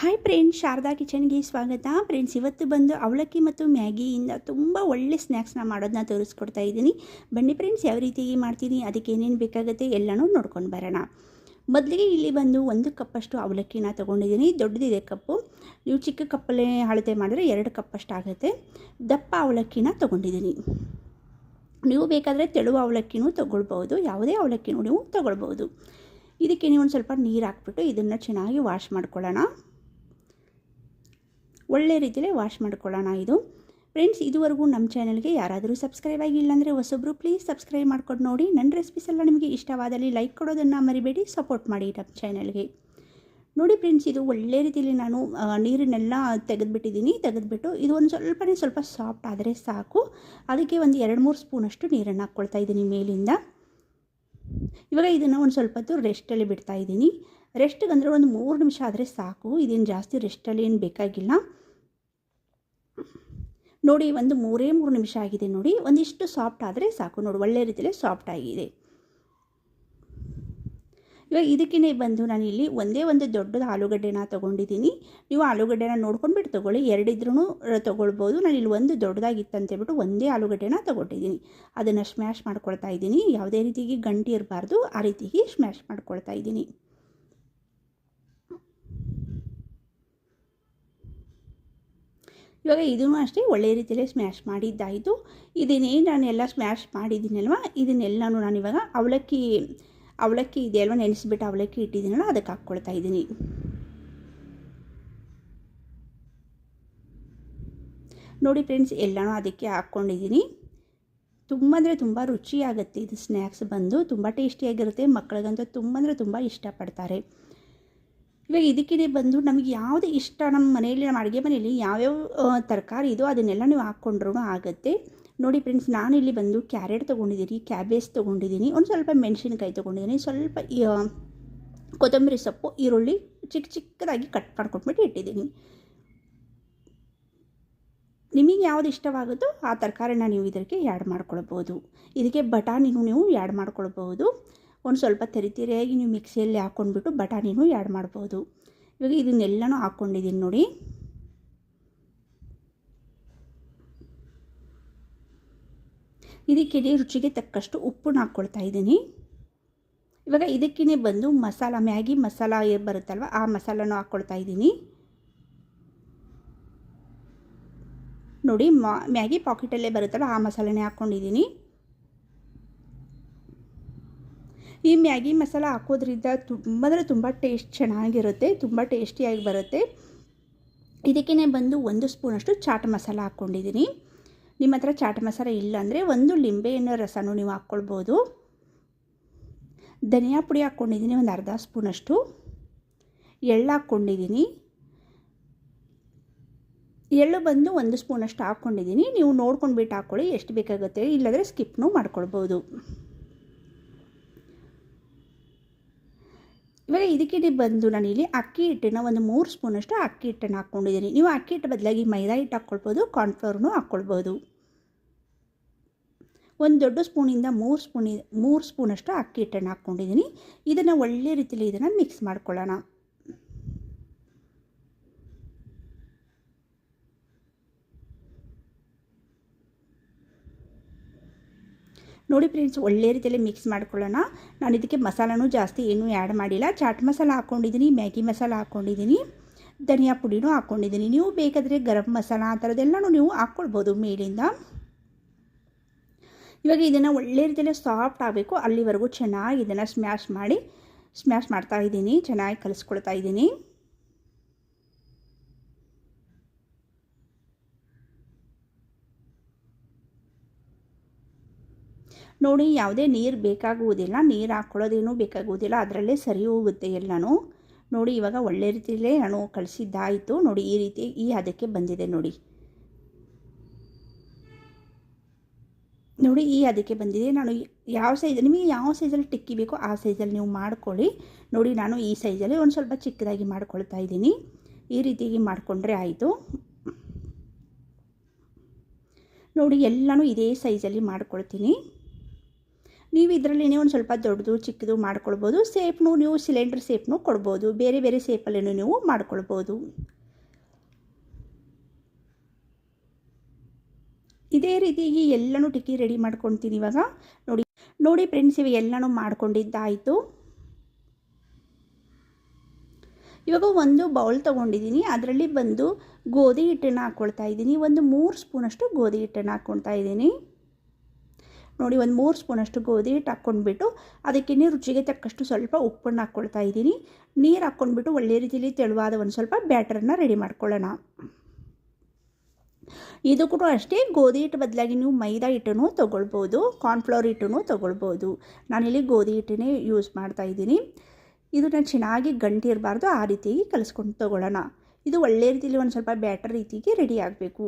Hi friends Sharada ಕಿಚನ್ಗೆ ಸ್ವಾಗತ. Friends ಇವತ್ತು ಬಂದು ಅವಲಕ್ಕಿ ಮತ್ತು ಮ್ಯಾಗಿಯಿಂದ ತುಂಬ ಒಳ್ಳೆ ಸ್ನ್ಯಾಕ್ಸ್ನ ಮಾಡೋದನ್ನ ತೋರಿಸ್ಕೊಡ್ತಾ ಇದ್ದೀನಿ. ಬನ್ನಿ ಫ್ರೆಂಡ್ಸ್ ಯಾವ ರೀತಿ ಮಾಡ್ತೀನಿ, ಅದಕ್ಕೆ ಏನೇನು ಬೇಕಾಗುತ್ತೆ ಎಲ್ಲನೂ ನೋಡ್ಕೊಂಡು ಬರೋಣ. ಮೊದಲಿಗೆ ಇಲ್ಲಿ ಬಂದು ಒಂದು ಕಪ್ಪಷ್ಟು ಅವಲಕ್ಕಿನ ತೊಗೊಂಡಿದ್ದೀನಿ. ದೊಡ್ಡದಿದೆ ಕಪ್ಪು. ನೀವು ಚಿಕ್ಕ ಕಪ್ಪಲ್ಲೇ ಅಳತೆ ಮಾಡಿದ್ರೆ ಎರಡು ಕಪ್ಪಷ್ಟು ಆಗುತ್ತೆ. ದಪ್ಪ ಅವಲಕ್ಕಿನ ತೊಗೊಂಡಿದ್ದೀನಿ. ನೀವು ಬೇಕಾದರೆ ತೆಳುವ ಅವಲಕ್ಕಿನೂ ತೊಗೊಳ್ಬೋದು ಯಾವುದೇ ಅವಲಕ್ಕಿನೂ ನೀವು ತೊಗೊಳ್ಬೋದು ಇದಕ್ಕೆ ನೀವು ಒಂದು ಸ್ವಲ್ಪ ನೀರು ಹಾಕ್ಬಿಟ್ಟು ಇದನ್ನು ಚೆನ್ನಾಗಿ ವಾಶ್ ಮಾಡ್ಕೊಳ್ಳೋಣ. ಒಳ್ಳೆ ರೀತಿಯಲ್ಲಿ ವಾಶ್ ಮಾಡ್ಕೊಳ್ಳೋಣ ಇದು. ಫ್ರೆಂಡ್ಸ್, ಇದುವರೆಗೂ ನಮ್ಮ ಚಾನಲ್ಗೆ ಯಾರಾದರೂ ಸಬ್ಸ್ಕ್ರೈಬ್ ಆಗಿಲ್ಲ ಅಂದರೆ ಹೊಸೊಬ್ಬರು ಪ್ಲೀಸ್ ಸಬ್ಸ್ಕ್ರೈಬ್ ಮಾಡ್ಕೊಂಡು ನೋಡಿ. ನನ್ನ ರೆಸಿಪೀಸ್ ಎಲ್ಲ ನಿಮಗೆ ಇಷ್ಟವಾದಲ್ಲಿ ಲೈಕ್ ಕೊಡೋದನ್ನು ಮರಿಬೇಡಿ ಸಪೋರ್ಟ್ ಮಾಡಿ ನಮ್ಮ ಚಾನಲ್ಗೆ. ನೋಡಿ ಫ್ರೆಂಡ್ಸ್, ಇದು ಒಳ್ಳೆ ರೀತಿಯಲ್ಲಿ ನಾನು ನೀರನ್ನೆಲ್ಲ ತೆಗೆದುಬಿಟ್ಟಿದ್ದೀನಿ. ತೆಗೆದುಬಿಟ್ಟು ಇದು ಒಂದು ಸ್ವಲ್ಪನೇ ಸ್ವಲ್ಪ ಸಾಫ್ಟ್ ಆದರೆ ಸಾಕು. ಅದಕ್ಕೆ ಒಂದು ಎರಡು ಮೂರು ಸ್ಪೂನಷ್ಟು ನೀರನ್ನು ಹಾಕ್ಕೊಳ್ತಾ ಇದ್ದೀನಿ ಮೇಲಿಂದ. ಇವಾಗ ಇದನ್ನು ಒಂದು ಸ್ವಲ್ಪ ಹೊತ್ತು ರೆಸ್ಟಲ್ಲಿ ಬಿಡ್ತಾ ಇದ್ದೀನಿ. ರೆಸ್ಟಿಗೆ ಅಂದರೆ ಒಂದು ಮೂರು ನಿಮಿಷ ಆದರೆ ಸಾಕು. ಇದೇನು ಜಾಸ್ತಿ ರೆಸ್ಟಲ್ಲಿ ಏನು ಬೇಕಾಗಿಲ್ಲ. ನೋಡಿ, ಒಂದು ಮೂರೇ ಮೂರು ನಿಮಿಷ ಆಗಿದೆ ನೋಡಿ. ಒಂದಿಷ್ಟು ಸಾಫ್ಟ್ ಆದರೆ ಸಾಕು. ನೋಡಿ, ಒಳ್ಳೆ ರೀತಿಯಲ್ಲಿ ಸಾಫ್ಟ್ ಆಗಿದೆ. ಇವಾಗ ಇದಕ್ಕೇ ಬಂದು ನಾನು ಇಲ್ಲಿ ಒಂದೇ ಒಂದು ದೊಡ್ಡದು ಆಲೂಗಡ್ಡೆನ ತೊಗೊಂಡಿದ್ದೀನಿ. ನೀವು ಆಲೂಗಡ್ಡೆನ ನೋಡ್ಕೊಂಡು ಬಿಟ್ಟು ತೊಗೊಳ್ಳಿ. ಎರಡಿದ್ರೂ ತೊಗೊಳ್ಬೋದು. ನಾನು ಇಲ್ಲಿ ಒಂದು ದೊಡ್ಡದಾಗಿತ್ತು ಅಂತೇಳ್ಬಿಟ್ಟು ಒಂದೇ ಆಲೂಗಡ್ಡೆನ ತೊಗೊಂಡಿದ್ದೀನಿ. ಅದನ್ನು ಸ್ಮ್ಯಾಶ್ ಮಾಡ್ಕೊಳ್ತಾ ಇದ್ದೀನಿ. ಯಾವುದೇ ರೀತಿಗೆ ಗಂಟಿ ಇರಬಾರ್ದು. ಆ ರೀತಿಗೆ ಸ್ಮ್ಯಾಶ್ ಮಾಡ್ಕೊಳ್ತಾ ಇದ್ದೀನಿ. ಇವಾಗ ಇದನ್ನು ಅಷ್ಟೇ ಒಳ್ಳೆಯ ರೀತಿಯಲ್ಲೇ ಸ್ಮ್ಯಾಶ್ ಮಾಡಿದ್ದಾಯಿತು. ಇದನ್ನೇನು ನಾನು ಎಲ್ಲ ಸ್ಮ್ಯಾಶ್ ಮಾಡಿದ್ದೀನಲ್ವ? ಇದನ್ನೆಲ್ಲನೂ ನಾನು ಇವಾಗ ಅವಲಕ್ಕಿ ಅವಲಕ್ಕಿ ಇದೆಯಲ್ವ ನೆನೆಸಿಬಿಟ್ಟು ಅವಲಕ್ಕಿ ಇಟ್ಟಿದ್ದೀನಲ್ಲ ಅದಕ್ಕೆ ಹಾಕ್ಕೊಳ್ತಾ ಇದ್ದೀನಿ. ನೋಡಿ ಫ್ರೆಂಡ್ಸ್ ಎಲ್ಲನೂ ಅದಕ್ಕೆ ಹಾಕ್ಕೊಂಡಿದ್ದೀನಿ. ತುಂಬ ಅಂದರೆ ತುಂಬ ರುಚಿಯಾಗುತ್ತೆ ಇದು ಸ್ನ್ಯಾಕ್ಸ್ ಬಂದು. ತುಂಬ ಟೇಸ್ಟಿಯಾಗಿರುತ್ತೆ ಮಕ್ಕಳಿಗಂತೂ ತುಂಬ ಅಂದರೆ ತುಂಬ ಇಷ್ಟಪಡ್ತಾರೆ. ಇವಾಗ ಇದಕ್ಕೆ ಬಂದು ನಮಗೆ ಯಾವುದು ಇಷ್ಟ? ನಮ್ಮ ಮನೆಯಲ್ಲಿ, ನಮ್ಮ ಅಡುಗೆ ಮನೆಯಲ್ಲಿ ಯಾವ್ಯಾವ ತರಕಾರಿ ಇದೋ ಅದನ್ನೆಲ್ಲ ನೀವು ಹಾಕ್ಕೊಂಡ್ರೂ ಆಗುತ್ತೆ. ನೋಡಿ ಫ್ರೆಂಡ್ಸ್ ನಾನಿಲ್ಲಿ ಬಂದು ಕ್ಯಾರೆಟ್ ತೊಗೊಂಡಿದ್ದೀನಿ ಕ್ಯಾಬೇಜ್ ತೊಗೊಂಡಿದ್ದೀನಿ, ಒಂದು ಸ್ವಲ್ಪ ಮೆಣಸಿನ್ಕಾಯಿ ತೊಗೊಂಡಿದ್ದೀನಿ, ಸ್ವಲ್ಪ ಕೊತ್ತಂಬರಿ ಸೊಪ್ಪು, ಈರುಳ್ಳಿ ಚಿಕ್ಕ ಚಿಕ್ಕದಾಗಿ ಕಟ್ ಮಾಡ್ಕೊಂಡ್ಬಿಟ್ಟು ಇಟ್ಟಿದ್ದೀನಿ. ನಿಮಗೆ ಯಾವುದು ಇಷ್ಟವಾಗುತ್ತೋ ಆ ತರಕಾರಿನ ನೀವು ಇದಕ್ಕೆ ಆ್ಯಡ್ ಮಾಡ್ಕೊಳ್ಬೋದು. ಇದಕ್ಕೆ ಬಟಾಣಿನೂ ನೀವು ಆ್ಯಡ್ ಮಾಡ್ಕೊಳ್ಬೋದು. ಒಂದು ಸ್ವಲ್ಪ ತೆರಿತಿರಿಯಾಗಿ ನೀವು ಮಿಕ್ಸಿಯಲ್ಲಿ ಹಾಕ್ಕೊಂಡ್ಬಿಟ್ಟು ಬಟಾಣಿನೂ ಆ್ಯಡ್ ಮಾಡ್ಬೋದು. ಇವಾಗ ಇದನ್ನೆಲ್ಲನೂ ಹಾಕ್ಕೊಂಡಿದ್ದೀನಿ ನೋಡಿ. ಇದಕ್ಕೆ ರುಚಿಗೆ ತಕ್ಕಷ್ಟು ಉಪ್ಪನ್ನು ಹಾಕ್ಕೊಳ್ತಾ ಇದ್ದೀನಿ. ಇವಾಗ ಇದಕ್ಕೇ ಬಂದು ಮಸಾಲ ಮ್ಯಾಗಿ ಮಸಾಲ ಬರುತ್ತಲ್ವ ಆ ಮಸಾಲನೂ ಹಾಕ್ಕೊಳ್ತಾ ಇದ್ದೀನಿ. ನೋಡಿ ಮ್ಯಾಗಿ ಪಾಕೆಟಲ್ಲೇ ಬರುತ್ತಲ್ಲ ಆ ಮಸಾಲೆನೇ ಹಾಕ್ಕೊಂಡಿದ್ದೀನಿ ಈ ಮ್ಯಾಗಿ ಮಸಾಲ ಹಾಕೋದ್ರಿಂದ ತುಂಬ ಅಂದರೆ ತುಂಬ ಟೇಸ್ಟ್ ಚೆನ್ನಾಗಿರುತ್ತೆ, ತುಂಬ ಟೇಸ್ಟಿಯಾಗಿ ಬರುತ್ತೆ. ಇದಕ್ಕೇ ಬಂದು ಒಂದು ಸ್ಪೂನಷ್ಟು ಚಾಟ್ ಮಸಾಲ ಹಾಕ್ಕೊಂಡಿದ್ದೀನಿ. ನಿಮ್ಮ ಹತ್ರ ಚಾಟ್ ಮಸಾಲ ಇಲ್ಲ ಅಂದರೆ ಒಂದು ಲಿಂಬೆಹಣ್ಣು ರಸನೂ ನೀವು ಹಾಕ್ಕೊಳ್ಬೋದು. ಧನಿಯಾ ಪುಡಿ ಹಾಕ್ಕೊಂಡಿದ್ದೀನಿ, ಒಂದು ಅರ್ಧ ಸ್ಪೂನಷ್ಟು. ಎಳ್ಳು ಹಾಕ್ಕೊಂಡಿದ್ದೀನಿ. ಎಳ್ಳು ಬಂದು ಒಂದು ಸ್ಪೂನಷ್ಟು ಹಾಕ್ಕೊಂಡಿದ್ದೀನಿ. ನೀವು ನೋಡ್ಕೊಂಡ್ಬಿಟ್ಟು ಹಾಕ್ಕೊಳ್ಳಿ, ಎಷ್ಟು ಬೇಕಾಗುತ್ತೆ. ಇಲ್ಲಾಂದರೆ ಸ್ಕಿಪ್ನೂ ಮಾಡ್ಕೊಳ್ಬೋದು. ಇವಾಗ ಇದಕ್ಕೆ ಬಂದು ನಾನಿಲ್ಲಿ ಅಕ್ಕಿ ಹಿಟ್ಟನ್ನು ಒಂದು ಮೂರು ಸ್ಪೂನಷ್ಟು ಅಕ್ಕಿ ಹಿಟ್ಟನ್ನು ಹಾಕ್ಕೊಂಡಿದ್ದೀನಿ. ನೀವು ಅಕ್ಕಿ ಹಿಟ್ಟು ಬದಲಾಗಿ ಮೈದಾ ಹಿಟ್ಟು ಹಾಕ್ಕೊಳ್ಬೋದು ಕಾರ್ನ್ಫ್ಲೋರ್ನು ಹಾಕ್ಕೊಳ್ಬೋದು. ಒಂದು ದೊಡ್ಡ ಸ್ಪೂನಿಂದ ಮೂರು ಸ್ಪೂನಿ, ಮೂರು ಸ್ಪೂನಷ್ಟು ಅಕ್ಕಿ ಹಿಟ್ಟನ್ನು ಹಾಕ್ಕೊಂಡಿದ್ದೀನಿ. ಇದನ್ನು ಒಳ್ಳೆ ರೀತಿಯಲ್ಲಿ ಇದನ್ನು ಮಿಕ್ಸ್ ಮಾಡ್ಕೊಳ್ಳೋಣ. ನೋಡಿ ಫ್ರೆಂಡ್ಸ್, ಒಳ್ಳೆ ರೀತಿಯಲ್ಲಿ ಮಿಕ್ಸ್ ಮಾಡ್ಕೊಳ್ಳೋಣ. ನಾನು ಇದಕ್ಕೆ ಮಸಾಲನೂ ಜಾಸ್ತಿ ಏನೂ ಆ್ಯಡ್ ಮಾಡಿಲ್ಲ. ಚಾಟ್ ಮಸಾಲ ಹಾಕ್ಕೊಂಡಿದ್ದೀನಿ ಮ್ಯಾಗಿ ಮಸಾಲ ಹಾಕ್ಕೊಂಡಿದ್ದೀನಿ ಧನಿಯಾ ಪುಡಿನೂ ಹಾಕ್ಕೊಂಡಿದ್ದೀನಿ ನೀವು ಬೇಕಾದರೆ ಗರಂ ಮಸಾಲ ಆ ಥರದ್ದೆಲ್ಲನೂ ನೀವು ಹಾಕ್ಕೊಳ್ಬೋದು ಮೇಲಿಂದ. ಇವಾಗ ಇದನ್ನು ಒಳ್ಳೆ ರೀತಿಯಲ್ಲಿ ಸಾಫ್ಟ್ ಆಗಬೇಕು. ಅಲ್ಲಿವರೆಗೂ ಚೆನ್ನಾಗಿ ಇದನ್ನು ಸ್ಮ್ಯಾಶ್ ಮಾಡಿ ಸ್ಮ್ಯಾಶ್ ಮಾಡ್ತಾ ಇದ್ದೀನಿ. ಚೆನ್ನಾಗಿ ಕಲಿಸ್ಕೊಳ್ತಾ ಇದ್ದೀನಿ. ನೋಡಿ, ಯಾವುದೇ ನೀರು ಬೇಕಾಗುವುದಿಲ್ಲ, ನೀರು ಹಾಕ್ಕೊಳ್ಳೋದೇನೂ ಬೇಕಾಗುವುದಿಲ್ಲ, ಅದರಲ್ಲೇ ಸರಿ ಹೋಗುತ್ತೆ ಎಲ್ಲನೂ. ನೋಡಿ, ಇವಾಗ ಒಳ್ಳೆ ರೀತಿಯಲ್ಲೇ ನಾನು ಕಳಿಸಿದ್ದಾಯಿತು. ನೋಡಿ, ಈ ರೀತಿ ಈ ಹದಕ್ಕೆ ಬಂದಿದೆ ನೋಡಿ. ನೋಡಿ, ಈ ಅದಕ್ಕೆ ಬಂದಿದೆ. ನಾನು ಯಾವ ಸೈಜ್ ನಿಮಗೆ ಯಾವ ಸೈಜಲ್ಲಿ ಟಿಕ್ಕಿ ಬೇಕೋ ಆ ಸೈಜಲ್ಲಿ ನೀವು ಮಾಡ್ಕೊಳ್ಳಿ. ನೋಡಿ, ನಾನು ಈ ಸೈಜಲ್ಲಿ ಒಂದು ಸ್ವಲ್ಪ ಚಿಕ್ಕದಾಗಿ ಮಾಡ್ಕೊಳ್ತಾ ಇದ್ದೀನಿ. ಈ ರೀತಿಯಾಗಿ ಮಾಡಿಕೊಂಡ್ರೆ ಆಯಿತು. ನೋಡಿ, ಎಲ್ಲನೂ ಇದೇ ಸೈಜಲ್ಲಿ ಮಾಡ್ಕೊಳ್ತೀನಿ. ನೀವು ಇದರಲ್ಲಿ ಒಂದು ಸ್ವಲ್ಪ ದೊಡ್ಡದು, ಚಿಕ್ಕದು ಮಾಡ್ಕೊಳ್ಬೋದು. ಸೇಪ್ನು ನೀವು ಸಿಲಿಂಡರ್ ಸೇಪ್ನು ಕೊಡ್ಬೋದು. ಬೇರೆ ಬೇರೆ ಸೇಪಲ್ಲೂ ನೀವು ಮಾಡ್ಕೊಳ್ಬೋದು. ಇದೇ ರೀತಿಯಾಗಿ ಎಲ್ಲನೂ ಟಿಕ್ಕಿ ರೆಡಿ ಮಾಡ್ಕೊತೀನಿ ಇವಾಗ. ನೋಡಿ ನೋಡಿ ಫ್ರೆಂಡ್ಸ್, ಇವಾಗ ಎಲ್ಲನೂ ಮಾಡ್ಕೊಂಡಿದ್ದಾಯಿತು. ಇವಾಗ ಒಂದು ಬೌಲ್ ತೊಗೊಂಡಿದ್ದೀನಿ. ಅದರಲ್ಲಿ ಬಂದು ಗೋಧಿ ಹಿಟ್ಟನ್ನು ಹಾಕ್ಕೊಳ್ತಾ ಇದ್ದೀನಿ. ಒಂದು ಮೂರು ಸ್ಪೂನಷ್ಟು ಗೋಧಿ ಹಿಟ್ಟನ್ನು ಹಾಕ್ಕೊಳ್ತಾ ಇದ್ದೀನಿ. ನೋಡಿ, ಒಂದು ಮೂರು ಸ್ಪೂನಷ್ಟು ಗೋಧಿ ಹಿಟ್ಟು ಹಾಕ್ಕೊಂಡ್ಬಿಟ್ಟು ಅದಕ್ಕೆ ರುಚಿಗೆ ತಕ್ಕಷ್ಟು ಸ್ವಲ್ಪ ಉಪ್ಪನ್ನು ಹಾಕ್ಕೊಳ್ತಾ ಇದ್ದೀನಿ. ನೀರು ಹಾಕ್ಕೊಂಡ್ಬಿಟ್ಟು ಒಳ್ಳೆ ರೀತಿಯಲ್ಲಿ ತೆಳುವಾದ ಒಂದು ಸ್ವಲ್ಪ ಬ್ಯಾಟರನ್ನು ರೆಡಿ ಮಾಡ್ಕೊಳ್ಳೋಣ. ಇದು ಕೂಡ ಅಷ್ಟೇ, ಗೋಧಿ ಹಿಟ್ಟು ಬದಲಾಗಿ ನೀವು ಮೈದಾ ಹಿಟ್ಟನ್ನು ತೊಗೊಳ್ಬೋದು ಕಾರ್ನ್ಫ್ಲವರ್ ಹಿಟ್ಟನ್ನು ತೊಗೊಳ್ಬೋದು. ನಾನಿಲ್ಲಿ ಗೋಧಿ ಹಿಟ್ಟನ್ನೇ ಯೂಸ್ ಮಾಡ್ತಾ ಇದ್ದೀನಿ. ಇದನ್ನು ಚೆನ್ನಾಗಿ ಗಂಟೆ ಇರಬಾರ್ದು, ಆ ರೀತಿಯಾಗಿ ಕಲಿಸ್ಕೊಂಡು ತೊಗೊಳ್ಳೋಣ. ಇದು ಒಳ್ಳೆ ರೀತಿಯಲ್ಲಿ ಒಂದು ಸ್ವಲ್ಪ ಬ್ಯಾಟರ್ ರೀತಿಗೆ ರೆಡಿ ಆಗಬೇಕು.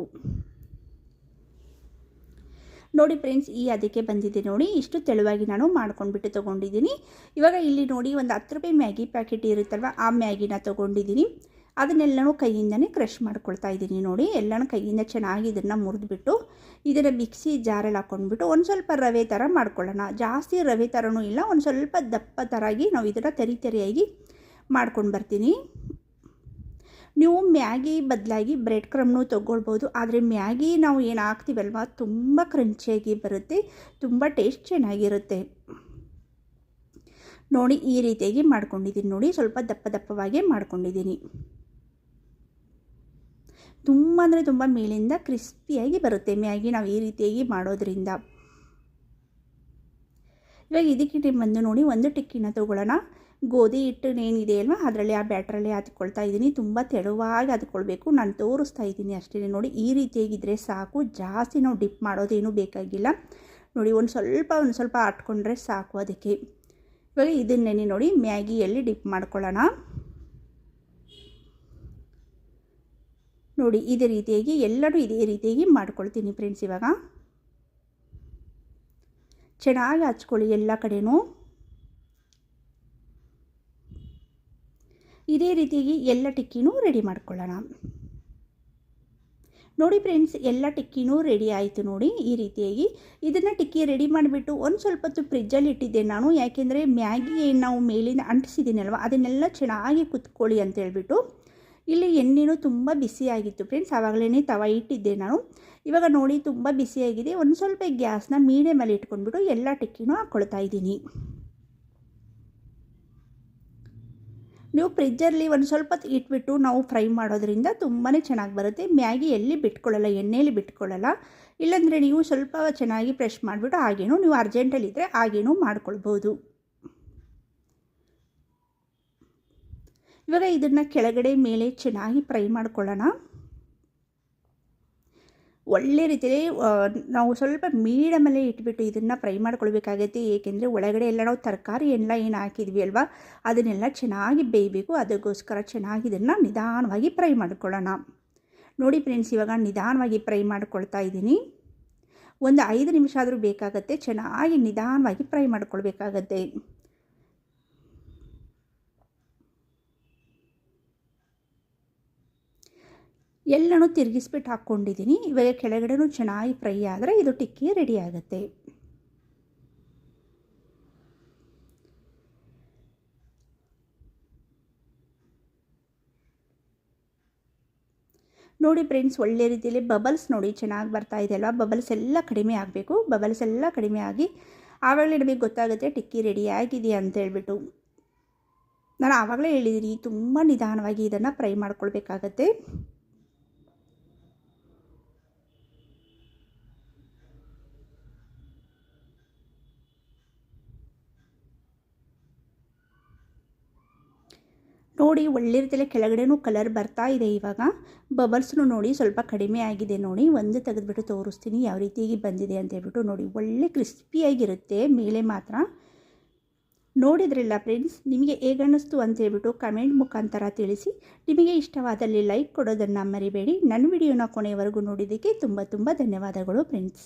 ನೋಡಿ ಫ್ರೆಂಡ್ಸ್, ಈ ಅದಕ್ಕೆ ಬಂದಿದೆ ನೋಡಿ. ಇಷ್ಟು ತೆಳುವಾಗಿ ನಾನು ಮಾಡ್ಕೊಂಡ್ಬಿಟ್ಟು ತೊಗೊಂಡಿದ್ದೀನಿ. ಇವಾಗ ಇಲ್ಲಿ ನೋಡಿ ಒಂದು ಹತ್ತು ರೂಪಾಯಿ ಮ್ಯಾಗಿ ಪ್ಯಾಕೆಟ್ ಇರುತ್ತಲ್ವ, ಆ ಮ್ಯಾಗಿನ ತೊಗೊಂಡಿದ್ದೀನಿ. ಅದನ್ನೆಲ್ಲನೂ ಕೈಯಿಂದನೇ ಕ್ರಷ್ ಮಾಡ್ಕೊಳ್ತಾ ಇದ್ದೀನಿ ನೋಡಿ. ಎಲ್ಲನೂ ಕೈಯಿಂದ ಚೆನ್ನಾಗಿ ಇದನ್ನು ಮುರಿದ್ಬಿಟ್ಟು ಇದನ್ನು ಮಿಕ್ಸಿ ಜಾರಲ್ಲಿ ಹಾಕ್ಕೊಂಡ್ಬಿಟ್ಟು ಒಂದು ಸ್ವಲ್ಪ ರವೆ ಥರ ಮಾಡ್ಕೊಳ್ಳೋಣ. ಜಾಸ್ತಿ ರವೆ ಥರನೂ ಇಲ್ಲ, ಒಂದು ಸ್ವಲ್ಪ ದಪ್ಪ ಥರಾಗಿ ನಾವು ಇದನ್ನು ತೆರಿ ತೆರಿಯಾಗಿ ಮಾಡ್ಕೊಂಡು ಬರ್ತೀನಿ. ನೀವು ಮ್ಯಾಗಿ ಬದಲಾಗಿ ಬ್ರೆಡ್ ಕ್ರಮ್ನು ತೊಗೊಳ್ಬೋದು. ಆದರೆ ಮ್ಯಾಗಿ ನಾವು ಏನು ಹಾಕ್ತೀವಲ್ವ ತುಂಬ ಕ್ರಂಚಿಯಾಗಿ ಬರುತ್ತೆ. ತುಂಬ ಟೇಸ್ಟ್ ಚೆನ್ನಾಗಿರುತ್ತೆ. ನೋಡಿ, ಈ ರೀತಿಯಾಗಿ ಮಾಡ್ಕೊಂಡಿದ್ದೀನಿ ನೋಡಿ. ಸ್ವಲ್ಪ ದಪ್ಪ ದಪ್ಪವಾಗಿ ಮಾಡ್ಕೊಂಡಿದ್ದೀನಿ. ತುಂಬ ಅಂದರೆ ತುಂಬ ಮೇಲಿಂದ ಕ್ರಿಸ್ಪಿಯಾಗಿ ಬರುತ್ತೆ ಮ್ಯಾಗಿ ನಾವು ಈ ರೀತಿಯಾಗಿ ಮಾಡೋದ್ರಿಂದ. ಇವಾಗ ಇದಕ್ಕೆ ಬಂದು ನೋಡಿ ಒಂದು ಟಿಕ್ಕಿನ ತೊಗೊಳ್ಳೋಣ. ಗೋಧಿ ಹಿಟ್ಟು ಏನಿದೆ ಅಲ್ವಾ? ಅದರಲ್ಲಿ ಆ ಬ್ಯಾಟ್ರಲ್ಲಿ ಹತ್ಕೊಳ್ತಾ ಇದ್ದೀನಿ ತುಂಬ ತೆಳುವಾಗಿ ಹತ್ಕೊಳ್ಬೇಕು ನಾನು ತೋರಿಸ್ತಾ ಇದ್ದೀನಿ ಅಷ್ಟೇ. ನೋಡಿ, ಈ ರೀತಿಯಾಗಿದ್ದರೆ ಸಾಕು. ಜಾಸ್ತಿ ನಾವು ಡಿಪ್ ಮಾಡೋದೇನು ಬೇಕಾಗಿಲ್ಲ. ನೋಡಿ, ಒಂದು ಸ್ವಲ್ಪ ಒಂದು ಸ್ವಲ್ಪ ಆಟ್ಕೊಂಡ್ರೆ ಸಾಕು ಅದಕ್ಕೆ. ಇವಾಗ ಇದನ್ನೇ ನೋಡಿ, ಮ್ಯಾಗಿಯಲ್ಲಿ ಡಿಪ್ ಮಾಡ್ಕೊಳ್ಳೋಣ. ನೋಡಿ, ಇದೇ ರೀತಿಯಾಗಿ ಎಲ್ಲರೂ ಇದೇ ರೀತಿಯಾಗಿ ಮಾಡ್ಕೊಳ್ತೀನಿ ಫ್ರೆಂಡ್ಸ್ ಇವಾಗ. ಚೆನ್ನಾಗಿ ಹಚ್ಕೊಳ್ಳಿ ಎಲ್ಲ ಕಡೆನೂ. ಇದೇ ರೀತಿಯಾಗಿ ಎಲ್ಲ ಟಿಕ್ಕಿನೂ ರೆಡಿ ಮಾಡ್ಕೊಳ್ಳೋಣ. ನೋಡಿ ಫ್ರೆಂಡ್ಸ್ ಎಲ್ಲ ಟಿಕ್ಕಿನೂ ರೆಡಿ ಆಯಿತು ನೋಡಿ, ಈ ರೀತಿಯಾಗಿ. ಇದನ್ನು ಟಿಕ್ಕಿ ರೆಡಿ ಮಾಡಿಬಿಟ್ಟು ಒಂದು ಸ್ವಲ್ಪ ಹೊತ್ತು ಫ್ರಿಜ್ಜಲ್ಲಿ ಇಟ್ಟಿದ್ದೆ ನಾನು. ಯಾಕೆಂದರೆ ಮ್ಯಾಗಿ ನಾವು ಮೇಲಿಂದ ಅಂಟಿಸಿದ್ದೀನಲ್ವ, ಅದನ್ನೆಲ್ಲ ಚೆನ್ನಾಗಿ ಕುತ್ಕೊಳ್ಳಿ ಅಂತ ಹೇಳ್ಬಿಟ್ಟು. ಇಲ್ಲಿ ಎಣ್ಣೆನೂ ತುಂಬ ಬಿಸಿಯಾಗಿತ್ತು ಫ್ರೆಂಡ್ಸ್ ಆವಾಗಲೇ ತವ ಇಟ್ಟಿದ್ದೆ ನಾನು. ಇವಾಗ ನೋಡಿ ತುಂಬ ಬಿಸಿಯಾಗಿದೆ ಒಂದು ಸ್ವಲ್ಪ ಗ್ಯಾಸ್ನ ಮೀಡಿಯಮಲ್ಲಿ ಇಟ್ಕೊಂಡ್ಬಿಟ್ಟು ಎಲ್ಲ ಟಿಕ್ಕಿನೂ ಹಾಕ್ಕೊಳ್ತಾ ಇದ್ದೀನಿ. ನೀವು ಫ್ರಿಜ್ಜಲ್ಲಿ ಒಂದು ಸ್ವಲ್ಪ ಇಟ್ಬಿಟ್ಟು ನಾವು ಫ್ರೈ ಮಾಡೋದ್ರಿಂದ ತುಂಬಾ ಚೆನ್ನಾಗಿ ಬರುತ್ತೆ. ಮ್ಯಾಗಿ ಎಲ್ಲಿ ಬಿಟ್ಕೊಳ್ಳಲ್ಲ, ಎಣ್ಣೆಯಲ್ಲಿ ಬಿಟ್ಕೊಳ್ಳಲ್ಲ. ಇಲ್ಲಾಂದರೆ ನೀವು ಸ್ವಲ್ಪ ಚೆನ್ನಾಗಿ ಫ್ರೆಶ್ ಮಾಡಿಬಿಟ್ಟು ಹಾಗೇನೂ ನೀವು ಅರ್ಜೆಂಟಲ್ಲಿದ್ದರೆ ಹಾಗೇನೂ ಮಾಡ್ಕೊಳ್ಬೋದು. ಇವಾಗ ಇದನ್ನು ಕೆಳಗಡೆ ಮೇಲೆ ಚೆನ್ನಾಗಿ ಫ್ರೈ ಮಾಡ್ಕೊಳ್ಳೋಣ. ಒಳ್ಳೆ ರೀತಿಯಲ್ಲಿ ನಾವು ಸ್ವಲ್ಪ ಮೀಡಿಯಮಲ್ಲೇ ಇಟ್ಬಿಟ್ಟು ಇದನ್ನು ಫ್ರೈ ಮಾಡ್ಕೊಳ್ಬೇಕಾಗೈತೆ ಏಕೆಂದರೆ ಒಳಗಡೆ ಎಲ್ಲ ನಾವು ತರಕಾರಿ ಎಲ್ಲ ಏನು ಹಾಕಿದ್ವಿ ಅಲ್ವಾ, ಅದನ್ನೆಲ್ಲ ಚೆನ್ನಾಗಿ ಬೇಯಬೇಕು. ಅದಕ್ಕೋಸ್ಕರ ಚೆನ್ನಾಗಿ ಇದನ್ನು ನಿಧಾನವಾಗಿ ಫ್ರೈ ಮಾಡ್ಕೊಳ್ಳೋಣ. ನೋಡಿ ಫ್ರೆಂಡ್ಸ್, ಇವಾಗ ನಿಧಾನವಾಗಿ ಫ್ರೈ ಮಾಡ್ಕೊಳ್ತಾ ಇದ್ದೀನಿ. ಒಂದು ಐದು ನಿಮಿಷ ಆದರೂ ಬೇಕಾಗತ್ತೆ. ಚೆನ್ನಾಗಿ ನಿಧಾನವಾಗಿ ಫ್ರೈ ಮಾಡ್ಕೊಳ್ಬೇಕಾಗತ್ತೆ. ಎಲ್ಲನೂ ತಿರುಗಿಸ್ಬಿಟ್ಟು ಹಾಕ್ಕೊಂಡಿದ್ದೀನಿ. ಇವಾಗ ಕೆಳಗಡೆನೂ ಚೆನ್ನಾಗಿ ಫ್ರೈ ಆದರೆ ಇದು ಟಿಕ್ಕಿ ರೆಡಿ ಆಗುತ್ತೆ. ನೋಡಿ ಫ್ರೆಂಡ್ಸ್, ಒಳ್ಳೆ ರೀತಿಯಲ್ಲಿ ಬಬಲ್ಸ್ ನೋಡಿ ಚೆನ್ನಾಗಿ ಬರ್ತಾ ಇದೆ ಅಲ್ವಾ? ಬಬಲ್ಸ್ ಎಲ್ಲ ಕಡಿಮೆ ಆಗಬೇಕು. ಬಬಲ್ಸ್ ಎಲ್ಲ ಕಡಿಮೆ ಆಗಿ ಆವಾಗಲೇ ನಮಗೆ ಗೊತ್ತಾಗುತ್ತೆ ಟಿಕ್ಕಿ ರೆಡಿ ಆಗಿದೆಯಾ ಅಂತ ಹೇಳ್ಬಿಟ್ಟು. ನಾನು ಆವಾಗಲೇ ಹೇಳಿದ್ದೀನಿ ತುಂಬ ನಿಧಾನವಾಗಿ ಇದನ್ನು ಫ್ರೈ ಮಾಡ್ಕೊಳ್ಬೇಕಾಗತ್ತೆ. ನೋಡಿ ಒಳ್ಳೆ ಕೆಳಗಡೆನೂ ಕಲರ್ ಬರ್ತಾ ಇದೆ ಇವಾಗ. ಬಬಲ್ಸ್ನು ನೋಡಿ ಸ್ವಲ್ಪ ಕಡಿಮೆ ಆಗಿದೆ ನೋಡಿ. ಒಂದು ತೆಗೆದುಬಿಟ್ಟು ತೋರಿಸ್ತೀನಿ ಯಾವ ರೀತಿಯಾಗಿ ಬಂದಿದೆ ಅಂತ ಹೇಳ್ಬಿಟ್ಟು ನೋಡಿ. ಒಳ್ಳೆ ಕ್ರಿಸ್ಪಿಯಾಗಿರುತ್ತೆ ಮೇಲೆ ಮಾತ್ರ. ನೋಡಿದ್ರಲ್ಲ ಫ್ರೆಂಡ್ಸ್ ನಿಮಗೆ ಹೇಗನ್ನಿಸ್ತು ಅಂತ ಹೇಳ್ಬಿಟ್ಟು ಕಮೆಂಟ್ ಮುಖಾಂತರ ತಿಳಿಸಿ. ನಿಮಗೆ ಇಷ್ಟವಾದಲ್ಲಿ ಲೈಕ್ ಕೊಡೋದನ್ನು ಮರಿಬೇಡಿ. ನನ್ನ ವಿಡಿಯೋನ ಕೊನೆಯವರೆಗೂ ನೋಡಿದ್ದಕ್ಕೆ ತುಂಬ ತುಂಬ ಧನ್ಯವಾದಗಳು ಫ್ರೆಂಡ್ಸ್